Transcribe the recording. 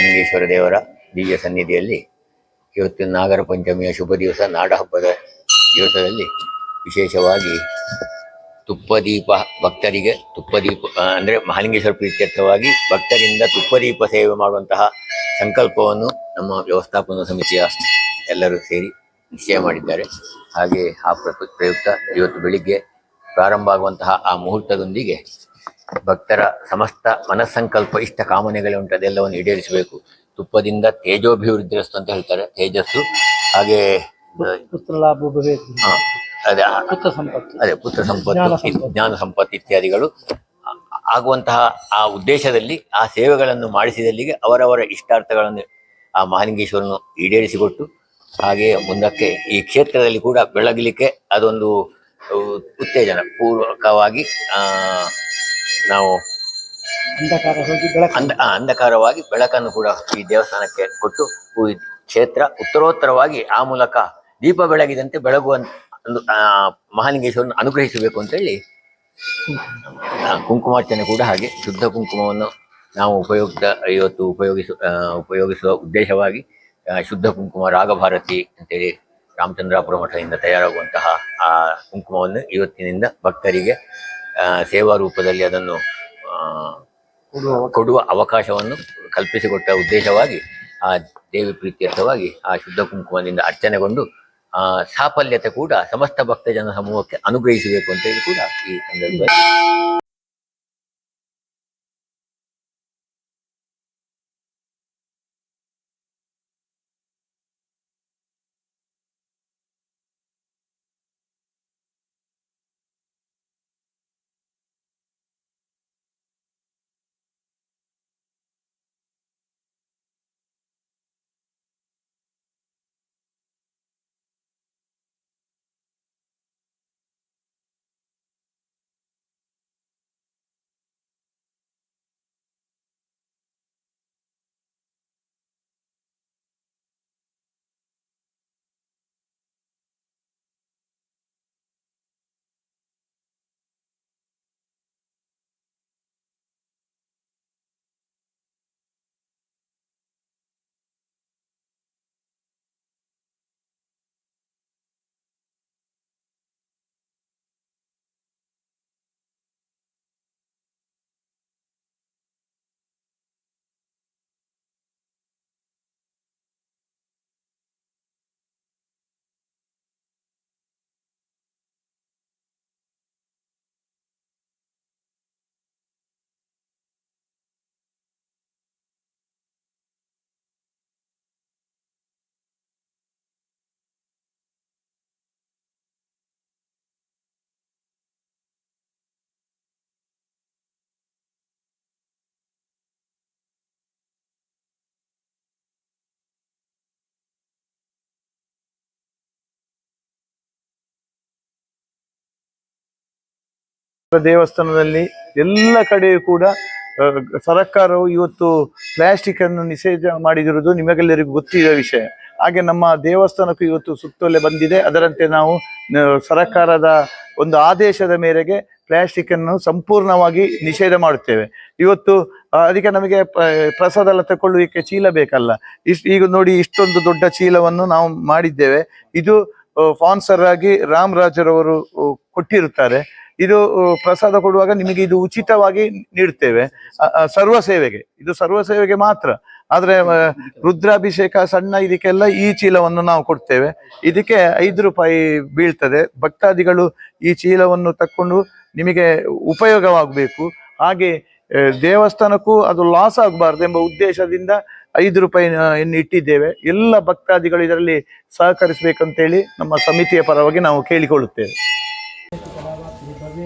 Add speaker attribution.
Speaker 1: ಮಹಾಲಿಂಗೇಶ್ವರ ದೇವರ ದಿವ್ಯ ಸನ್ನಿಧಿಯಲ್ಲಿ ಇವತ್ತು ನಾಗರ ಪಂಚಮಿಯ ಶುಭ ದಿವಸ. ನಾಡಹಬ್ಬದ ದಿವಸದಲ್ಲಿ ವಿಶೇಷವಾಗಿ ತುಪ್ಪದೀಪ ಭಕ್ತರಿಗೆ ತುಪ್ಪದೀಪ ಅಂದರೆ ಮಹಾಲಿಂಗೇಶ್ವರ ಪ್ರೀತ್ಯರ್ಥವಾಗಿ ಭಕ್ತರಿಂದ ತುಪ್ಪದೀಪ ಸೇವೆ ಮಾಡುವಂತಹ ಸಂಕಲ್ಪವನ್ನು ನಮ್ಮ ವ್ಯವಸ್ಥಾಪನಾ ಸಮಿತಿಯ ಎಲ್ಲರೂ ಸೇರಿ ನಿಶ್ಚಯ ಮಾಡಿದ್ದಾರೆ. ಹಾಗೆ ಆ ಪ್ರ- ಪ್ರಯುಕ್ತ ಇವತ್ತು ಬೆಳಿಗ್ಗೆ ಪ್ರಾರಂಭ ಆಗುವಂತಹ ಆ ಮುಹೂರ್ತದೊಂದಿಗೆ ಭಕ್ತರ ಸಮಸ್ತ ಮನಸ್ಸಂಕಲ್ಪ ಇಷ್ಟ ಕಾಮನೆಗಳುಂಟು ಅದೆಲ್ಲವನ್ನು ಈಡೇರಿಸಬೇಕು. ತುಪ್ಪದಿಂದ ತೇಜೋಭಿವೃದ್ಧಿರಸ್ತು ಅಂತ ಹೇಳ್ತಾರೆ ತೇಜಸ್ಸು. ಹಾಗೆ ಆ,
Speaker 2: ಪುತ್ರ ಲಾಭ ಬೇಕು
Speaker 1: ಅದೇ ಆ-
Speaker 2: ಸಂಪತ್ತು.
Speaker 1: ಅದೇ ಪುತ್ರ ಸಂಪತ್ತು
Speaker 2: ಜ್ಞಾನ ಸಂಪತ್ತು.
Speaker 1: ಜ್ಞಾನ ಸಂಪತ್ತು ಇತ್ಯಾದಿಗಳು. ಆ- ಆಗುವಂತಹ ಆ ಉದ್ದೇಶದಲ್ಲಿ ಆ ಸೇವೆಗಳನ್ನು ಮಾಡಿಸಿದಲ್ಲಿಗೆ ಅವರವರ ಇಷ್ಟಾರ್ಥಗಳನ್ನು ಆ ಮಹಾಲಿಂಗೇಶ್ವರನು ಈಡೇರಿಸಿಕೊಟ್ಟು ಹಾಗೆ ಮುಂದಕ್ಕೆ ಈ ಕ್ಷೇತ್ರದಲ್ಲಿ ಕೂಡ ಬೆಳಗಲಿಕ್ಕೆ ಅದೊಂದು ಉ- ಉತ್ತೇಜನ ಪೂರ್ವಕವಾಗಿ ಆ ನಾವು
Speaker 2: ಅಂಧಕಾರ ಹೋಗಿ ಬೆಳಕು.
Speaker 1: ಅಂಧ ಆ, ಅಂಧಕಾರವಾಗಿ ಬೆಳಕನ್ನು ಕೂಡ ಈ ದೇವಸ್ಥಾನಕ್ಕೆ ಕೊಟ್ಟು ಈ ಕ್ಷೇತ್ರ ಉತ್ತರೋತ್ತರವಾಗಿ ಆ ಮೂಲಕ ದೀಪ ಬೆಳಗಿದಂತೆ ಬೆಳಗುವ ಮಹಾಲಿಂಗೇಶ್ವರನ್ನು ಅನುಗ್ರಹಿಸಬೇಕು ಅಂತ ಹೇಳಿ ಆ, ಕುಂಕುಮಾರ್ಚನೆ ಕೂಡ ಹಾಗೆ ಶುದ್ಧ ಕುಂಕುಮವನ್ನು ನಾವು ಉಪಯುಕ್ತ ಇವತ್ತು ಉಪಯೋಗಿಸು ಆ, ಉಪಯೋಗಿಸುವ ಉದ್ದೇಶವಾಗಿ ಆ, ಶುದ್ಧ ಕುಂಕುಮ ರಾಗಭಾರತಿ ಅಂತೇಳಿ ರಾಮಚಂದ್ರಾಪುರ ಮಠದಿಂದ ತಯಾರಾಗುವಂತಹ ಆ ಕುಂಕುಮವನ್ನು ಇವತ್ತಿನಿಂದ ಭಕ್ತರಿಗೆ ಸೇವಾ ರೂಪದಲ್ಲಿ ಅದನ್ನು ಕೊಡುವ ಅವಕಾಶವನ್ನು ಕಲ್ಪಿಸಿಕೊಟ್ಟ ಉದ್ದೇಶವಾಗಿ ಆ ದೇವಿ ಪ್ರೀತಿಯರ್ಥವಾಗಿ ಆ ಶುದ್ಧ ಕುಂಕುಮದಿಂದ ಅರ್ಚನೆಗೊಂಡು, ಆ, ಸಾಫಲ್ಯತೆ ಕೂಡ ಸಮಸ್ತ ಭಕ್ತ ಜನ ಸಮೂಹಕ್ಕೆ ಅನುಗ್ರಹಿಸಬೇಕು ಅಂತ ಹೇಳಿ ಕೂಡ ಈ ಸಂದರ್ಭದಲ್ಲಿ.
Speaker 3: ದೇವಸ್ಥಾನದಲ್ಲಿ ಎಲ್ಲ ಕಡೆಯೂ ಕೂಡ ಸರ್ಕಾರವು ಇವತ್ತು ಪ್ಲಾಸ್ಟಿಕ್ ಅನ್ನು ನಿಷೇಧ ಮಾಡಿದಿರುವುದು ನಿಮಗೆಲ್ಲರಿಗೂ ಗೊತ್ತಿರುವ ವಿಷಯ. ಹಾಗೆ ನಮ್ಮ ದೇವಸ್ಥಾನಕ್ಕೂ ಇವತ್ತು ಸುತ್ತೋಲೆ ಬಂದಿದೆ. ಅದರಂತೆ ನಾವು ಸರ್ಕಾರದ ಒಂದು ಆದೇಶದ ಮೇರೆಗೆ ಪ್ಲಾಸ್ಟಿಕ್ ಅನ್ನು ಸಂಪೂರ್ಣವಾಗಿ ನಿಷೇಧ ಮಾಡುತ್ತೇವೆ. ಇವತ್ತು ಅದಕ್ಕೆ ನಮಗೆ ಪ್ರಸಾದ ಎಲ್ಲ ತಗೊಳ್ಳುವಿಕೆ ಚೀಲ ಬೇಕಲ್ಲ. ಇಷ್ಟು, ಈಗ ನೋಡಿ ಇಷ್ಟೊಂದು ದೊಡ್ಡ ಚೀಲವನ್ನು ನಾವು ಮಾಡಿದ್ದೇವೆ. ಇದು ಸ್ಪಾನ್ಸರ್ ಆಗಿ ರಾಮರಾಜರವರು ಕೊಟ್ಟಿರುತ್ತಾರೆ. ಇದು ಪ್ರಸಾದ ಕೊಡುವಾಗ ನಿಮಗೆ ಇದು ಉಚಿತವಾಗಿ ನೀಡುತ್ತೇವೆ. ಸರ್ವ ಸೇವೆಗೆ. ಇದು ಸರ್ವ ಸೇವೆಗೆ ಮಾತ್ರ. ಆದರೆ ರುದ್ರಾಭಿಷೇಕ, ಸಣ್ಣ ಇದಕ್ಕೆಲ್ಲ ಈ ಚೀಲವನ್ನು ನಾವು ಕೊಡ್ತೇವೆ. ಇದಕ್ಕೆ ಐದು ರೂಪಾಯಿ ಬೀಳ್ತದೆ. ಭಕ್ತಾದಿಗಳು ಈ ಚೀಲವನ್ನು ತಕ್ಕೊಂಡು ನಿಮಗೆ ಉಪಯೋಗವಾಗಬೇಕು. ಹಾಗೆ ದೇವಸ್ಥಾನಕ್ಕೂ ಅದು ಲಾಸ್ ಆಗಬಾರ್ದು ಎಂಬ ಉದ್ದೇಶದಿಂದ ಐದು ರೂಪಾಯಿ ಇನ್ನು ಇಟ್ಟಿದ್ದೇವೆ. ಎಲ್ಲ ಭಕ್ತಾದಿಗಳು ಇದರಲ್ಲಿ ಸಹಕರಿಸಬೇಕಂತೇಳಿ ನಮ್ಮ ಸಮಿತಿಯ ಪರವಾಗಿ ನಾವು ಕೇಳಿಕೊಳ್ಳುತ್ತೇವೆ.